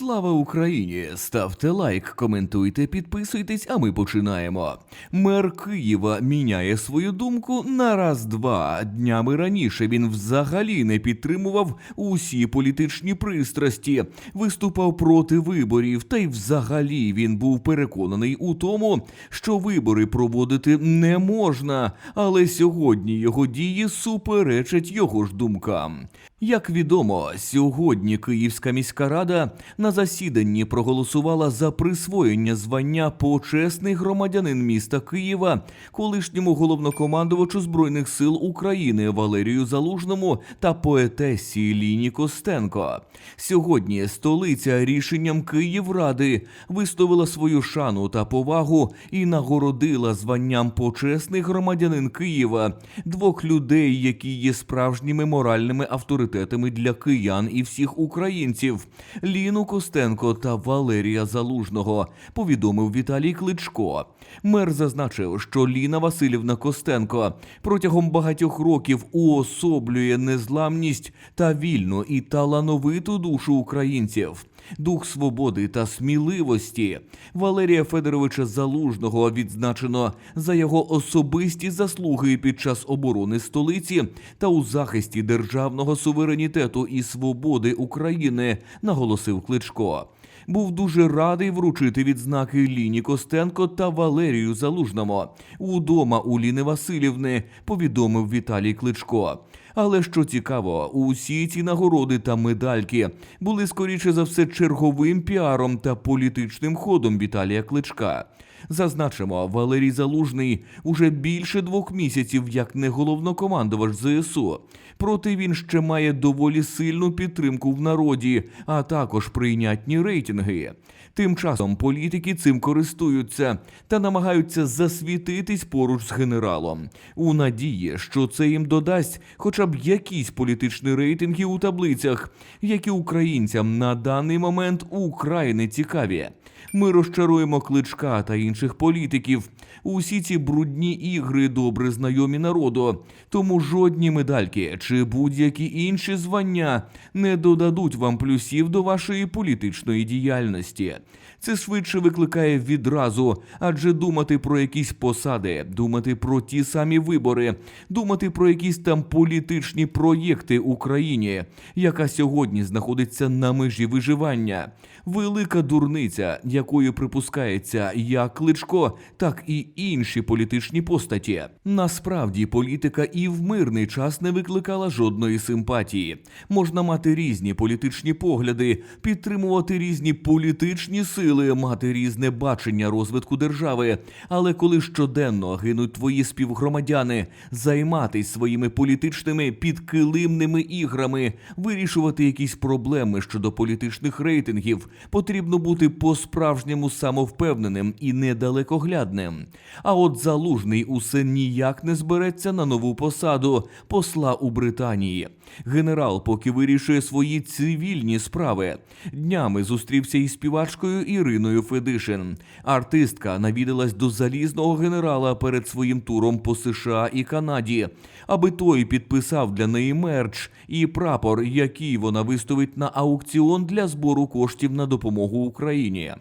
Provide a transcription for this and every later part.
Слава Україні! Ставте лайк, коментуйте, підписуйтесь, а ми починаємо. Мер Києва міняє свою думку на раз-два. Днями раніше він взагалі не підтримував усі політичні пристрасті, виступав проти виборів, та й взагалі він був переконаний у тому, що вибори проводити не можна. Але сьогодні його дії суперечать його ж думкам. Як відомо, сьогодні Київська міська рада на засіданні проголосувала за присвоєння звання почесний громадянин міста Києва колишньому головнокомандувачу збройних сил України Валерію Залужному та поетесі Ліні Костенко. Сьогодні столиця рішенням Київради висловила свою шану та повагу і нагородила званням почесний громадянин Києва двох людей, які є справжніми моральними авторитетами для киян і всіх українців Ліну Костенко та Валерія Залужного. Повідомив Віталій Кличко. Мер зазначив, що Ліна Васильівна Костенко протягом багатьох років уособлює незламність та вільну і талановиту душу українців. Дух свободи та сміливості Валерія Федоровича Залужного відзначено за його особисті заслуги під час оборони столиці та у захисті державного суверенітету і свободи України, наголосив Кличко. Був дуже радий вручити відзнаки Ліні Костенко та Валерію Залужному. Удома у Ліни Васильівни повідомив Віталій Кличко. Але що цікаво, усі ці нагороди та медальки були скоріше за все черговим піаром та політичним ходом Віталія Кличка. Зазначимо, Валерій Залужний уже більше двох місяців як не головнокомандувач ЗСУ. Проте він ще має доволі сильну підтримку в народі, а також прийнятні рейтинги. Тим часом політики цим користуються та намагаються засвітитись поруч з генералом у надії, що це їм додасть хоча б якісь політичні рейтинги у таблицях, які українцям на даний момент украй не цікаві. Ми розчаруємо кличка та інших політиків. Усі ці брудні ігри добре знайомі народу, тому жодні медальки чи будь-які інші звання не додадуть вам плюсів до вашої політичної діяльності. Це швидше викликає відразу, адже думати про якісь посади, думати про ті самі вибори, думати про якісь там політичні проєкти Україні, яка сьогодні знаходиться на межі виживання. Велика дурниця, якою припускається як Кличко, так і інші політичні постаті. Насправді політика і в мирний час не викликала жодної симпатії. Можна мати різні політичні погляди, підтримувати різні політичні сили, мати різне бачення розвитку держави. Але коли щоденно гинуть твої співгромадяни, займатись своїми політичними підкилимними іграми, вирішувати якісь проблеми щодо політичних рейтингів, потрібно бути по-справжньому самовпевненим і недалекоглядним. А от залужний усе ніяк не збереться на нову посаду посла у Британії. Генерал поки вирішує свої цивільні справи. Днями зустрівся із співачкою Іриною Федишин. Артистка навідалась до залізного генерала перед своїм туром по США і Канаді, аби той підписав для неї мерч і прапор, який вона виставить на аукціон для збору коштів на допомогу Україні.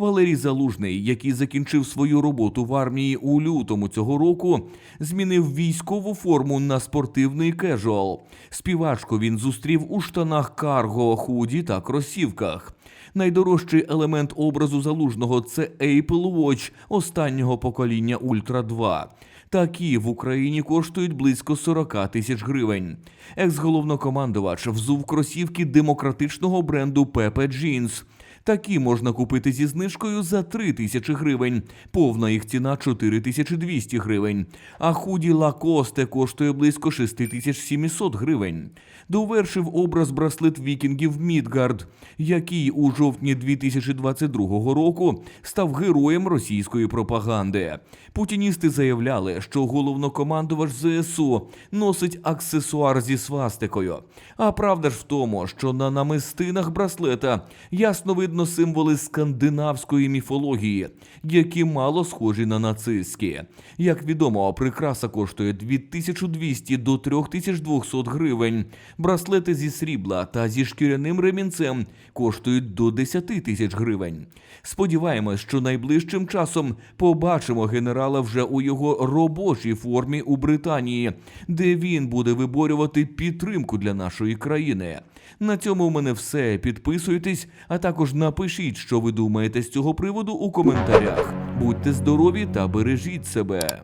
Валерій Залужний, який закінчив свою роботу в армії у лютому цього року, змінив військову форму на спортивний кежуал. Співачку він зустрів у штанах карго, худі та кросівках. Найдорожчий елемент образу залужного це Apple Watch останнього покоління Ultra 2. Такі в Україні коштують близько 40 тисяч гривень. Екс-головнокомандувач взув кросівки демократичного бренду Pepe Jeans. Такі можна купити зі знижкою за 3 тисячі гривень. Повна їх ціна 4200 гривень. А худі Лакосте коштує близько 6700 гривень. Довершив образ браслет вікінгів Мідгард, який у жовтні 2022 року став героєм російської пропаганди. Путіністи заявляли, що головнокомандувач ЗСУ носить аксесуар зі свастикою. А правда ж в тому, що на намистинах браслета ясно видно переважно символи скандинавської міфології, які мало схожі на нацистські. Як відомо, прикраса коштує 2200 до 3200 гривень. Браслети зі срібла та зі шкіряним ремінцем коштують до 10 тисяч гривень. Сподіваємось, що найближчим часом побачимо генерала вже у його робочій формі у Британії, де він буде виборювати підтримку для нашої країни. На цьому у мене все. Підписуйтесь, а також напишіть, що ви думаєте з цього приводу у коментарях. Будьте здорові та бережіть себе.